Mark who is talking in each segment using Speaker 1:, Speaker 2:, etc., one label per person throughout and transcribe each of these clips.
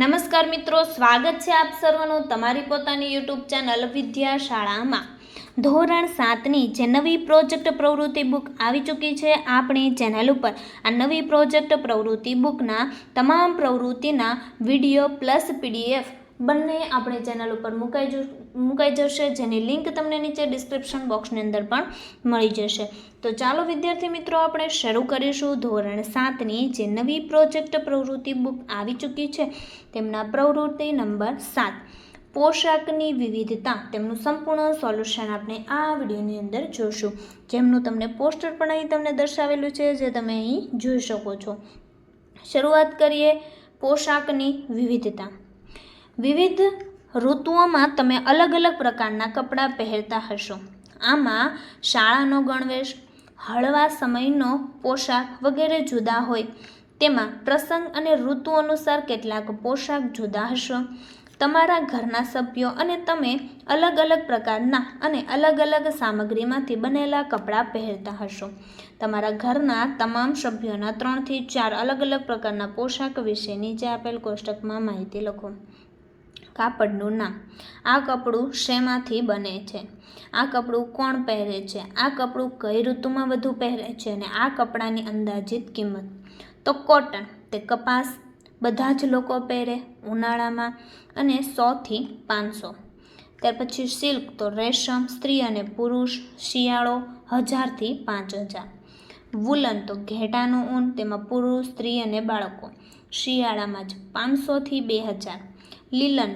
Speaker 1: નમસ્કાર મિત્રો, સ્વાગત છે આપ સર્વનું તમારી પોતાની યુટ્યુબ ચેનલ વિદ્યા શાળામાં ધોરણ સાતની જે નવી પ્રોજેક્ટ પ્રવૃત્તિ બુક આવી ચૂકી છે, આપણી ચેનલ ઉપર. આ નવી પ્રોજેક્ટ પ્રવૃત્તિ બુકના તમામ પ્રવૃત્તિના વીડિયો પ્લસ પીડીએફ બંને આપણી ચેનલ ઉપર મુકાઈ મુકાઈ જશે, જેની લિંક તમને નીચે ડિસ્ક્રિપ્શન બોક્સની અંદર પણ મળી જશે. તો ચાલો વિદ્યાર્થી મિત્રો, આપણે શરૂ કરીશું ધોરણ સાતની જે નવી પ્રોજેક્ટ પ્રવૃત્તિ બુક આવી ચૂકી છે, તેમના પ્રવૃત્તિ નંબર સાત. પોશાકની વિવિધતા, તેમનું સંપૂર્ણ સોલ્યુશન આપણે આ વિડીયોની અંદર જોશું. જેમનું તમને પોસ્ટર પણ અહીં તમને દર્શાવેલું છે, જે તમે અહીં જોઈ શકો છો. શરૂઆત કરીએ પોશાકની વિવિધતા. વિવિધ ઋતુઓમાં તમે અલગ અલગ પ્રકારના કપડાં પહેરતા હશો. આમાં શાળાનો ગણવેશ, હળવા સમયનો પોશાક વગેરે જુદા હોય. તેમાં પ્રસંગ અને ઋતુ અનુસાર કેટલાક પોશાક જુદા હશો. તમારા ઘરના સભ્યો અને તમે અલગ અલગ પ્રકારના અને અલગ અલગ સામગ્રીમાંથી બનેલા કપડાં પહેરતા હશો. તમારા ઘરના તમામ સભ્યોના ત્રણથી ચાર અલગ અલગ પ્રકારના પોશાક વિશે નીચે આપેલ કોષ્ટકમાં માહિતી લખો. કાપડનું નામ. આ કપડું શેમાંથી બને છે? આ કપડું કોણ પહેરે છે? આ કપડું કઈ ઋતુમાં વધુ પહેરે છે અને આ કપડાની અંદાજિત કિંમત? તો કોટન, તે કપાસ બધા જ લોકો પહેરે ઉનાળામાં અને સોથી પાંચસો. ત્યાર પછી સિલ્ક, તો રેશમ, સ્ત્રી અને પુરુષ, શિયાળો હજારથી પાંચ હજાર. વુલન, તો ઘેટાનું ઊન, તેમાં પુરુષ, સ્ત્રી અને બાળકો. શિયાળામાં જ પાંચસોથી બે હજાર. લીલન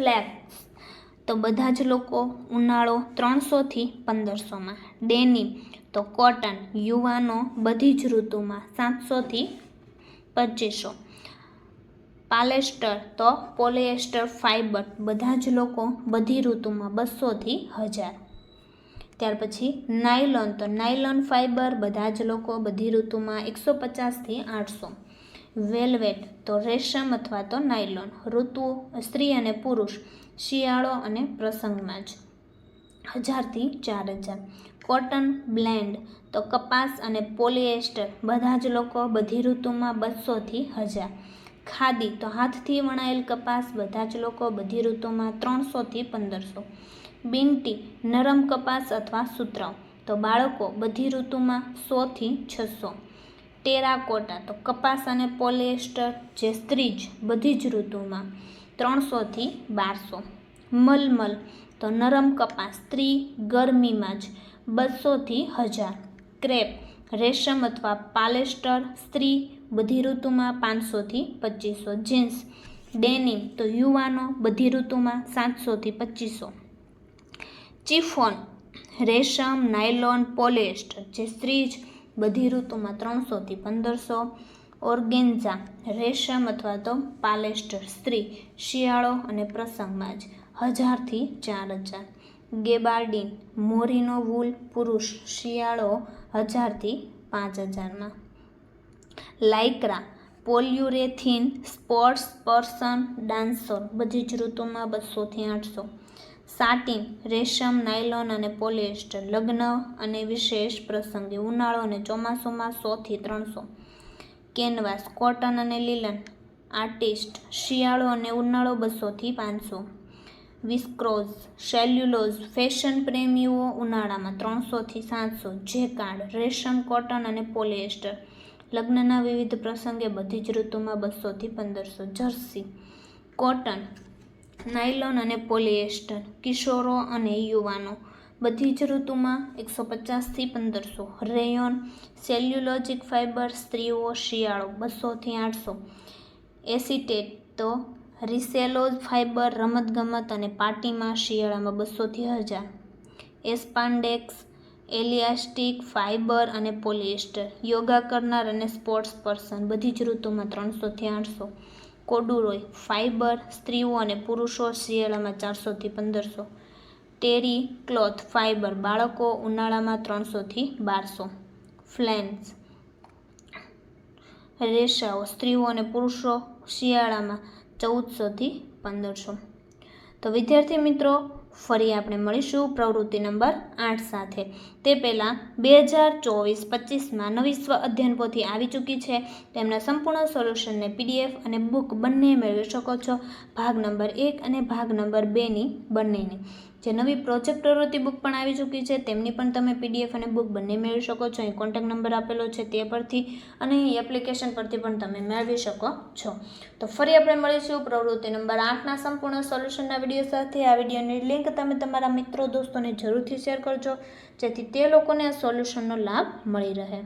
Speaker 1: ફ્લેક્સ. તો બધા જ લોકો ઉનાળો ત્રણસોથી પંદરસોમાં. ડેનિમ તો કોટન, યુવાનો બધી જ ઋતુમાં સાતસોથી પચીસો. પાલેસ્ટર, તો પોલિએસ્ટર ફાઇબર બધા જ લોકો બધી ઋતુમાં બસોથી હજાર. ત્યાર પછી નાયલોન, તો નાયલોન ફાઇબર બધા જ લોકો બધી ઋતુમાં એકસો પચાસથી આઠસો. વેલ્વેટ તો રેશમ અથવા તો નાયલોન, ઋતુઓ, સ્ત્રી અને પુરુષ, શિયાળો અને પ્રસંગમાં જ. હજારથી ચાર હજાર. કોટન બ્લેન્ડ તો કપાસ અને પોલિએસ્ટર, બધા જ લોકો બધી ઋતુમાં બસોથી હજાર. ખાદી તો હાથથી વણાયેલ કપાસ, બધા જ લોકો બધી ઋતુમાં ત્રણસોથી પંદરસો. બિનટી, નરમ કપાસ અથવા સૂતરાવ તો બાળકો બધી ઋતુમાં સોથી છસો. ટેરાકોટા, તો કપાસ અને પોલિએસ્ટર જે સ્ત્રી જ, બધી જ ઋતુમાં ત્રણસોથી બારસો. મલમલ, તો નરમ કપાસ, સ્ત્રી ગરમીમાં જ બસોથી હજાર. ક્રેપ, રેશમ અથવા પાલેસ્ટર, સ્ત્રી બધી ઋતુમાં પાંચસોથી પચીસો. જીન્સ, ડેનિમ, તો યુવાનો બધી ઋતુમાં સાતસોથી પચીસો. ચીફોન, રેશમ, નાયલોન, પોલિએસ્ટર, જે સ્ત્રી જ બધી ઋતુમાં ત્રણસોથી પંદરસો ઓર્ગેન્ઝા, રેશમ અથવા તો પાલેસ્ટર, સ્ત્રી, શિયાળો અને પ્રસંગમાં જ હજારથી ચાર હજાર. ગેબાર્ડિન મોરીનો વૂલ, પુરુષ, શિયાળો હજારથી પાંચ હજારમાં. Lycra, polyurethane, sports person, dancer, બધી જ ઋતુમાં બસોથી આઠસો. સાટિન, રેશમ, નાયલોન અને પોલિએસ્ટર, લગ્ન અને વિશેષ પ્રસંગે ઉનાળો અને ચોમાસુમાં સોથી ત્રણસો. કેનવાસ, કોટન અને લીલન, આર્ટિસ્ટ, શિયાળો અને ઉનાળો બસોથી પાંચસો. વિસ્ક્રોઝ, સેલ્યુલોઝ, ફેશન પ્રેમીઓ ઉનાળામાં ત્રણસોથી સાતસો. જેકાર્ડ રેશમ, કોટન અને પોલિએસ્ટર, લગ્નના વિવિધ પ્રસંગે બધી જ ઋતુમાં બસોથી પંદરસો. જર્સી, કોટન નાયલોન અને પોલિએસ્ટર, કિશોરો અને યુવાનો. બધી જ ઋતુમાં એકસો પચાસથી પંદરસો. રેયોન, સેલ્યુલોજિક ફાઇબર, સ્ત્રીઓ, શિયાળો બસોથી આઠસો. એસિટેટ તો રિસેલોજ ફાઇબર, રમતગમત અને પાર્ટીમાં શિયાળામાં બસોથી હજાર. એસ્પાન્ડેક્સ, એલિયાસ્ટિક ફાઇબર અને પોલિએસ્ટર. યોગા કરનાર અને સ્પોર્ટ્સ પર્સન. બધી જ ઋતુમાં ત્રણસોથી આઠસો. કોડુરોય ફાઇબર સ્ત્રીઓ અને પુરુષો શિયાળામાં ચારસોથી પંદરસો. ટેરી ક્લોથ ફાઇબર બાળકો ઉનાળામાં ત્રણસોથી બારસો. ફ્લેન્સ રેસાઓ, સ્ત્રીઓ અને પુરુષો શિયાળામાં ચૌદસોથી પંદરસો. તો વિદ્યાર્થી મિત્રો ફરી આપણે મળીશું પ્રવૃત્તિ નંબર આઠ સાથે. તે પહેલાં બે હજાર ચોવીસ પચીસમાં નવી સ્વ અધ્યયન પોથી આવી ચૂકી છે. તેમના સંપૂર્ણ સોલ્યુશનને પીડીએફ અને બુક બંને મેળવી શકો છો. ભાગ નંબર એક અને ભાગ નંબર બેની બંનેની. જે નવી પ્રોજેક્ટ પ્રવૃત્તિ બુક પણ આવી ચૂકી છે, તેમની પણ તમે પીડીએફ અને બુક બંને મેળવી શકો છો. અહીં કોન્ટેક્ટ નંબર આપેલો છે તે પરથી અને અહીં એપ્લિકેશન પરથી પણ તમે મેળવી શકો છો. તો ફરી આપણે મળીશું પ્રવૃત્તિ નંબર આઠના સંપૂર્ણ સોલ્યુશનના વીડિયો સાથે. આ વિડીયોની લિંક તમે તમારા મિત્રો, દોસ્તોને જરૂરથી શેર કરજો, જેથી તે લોકોને આ સોલ્યુશનનો લાભ મળી રહે.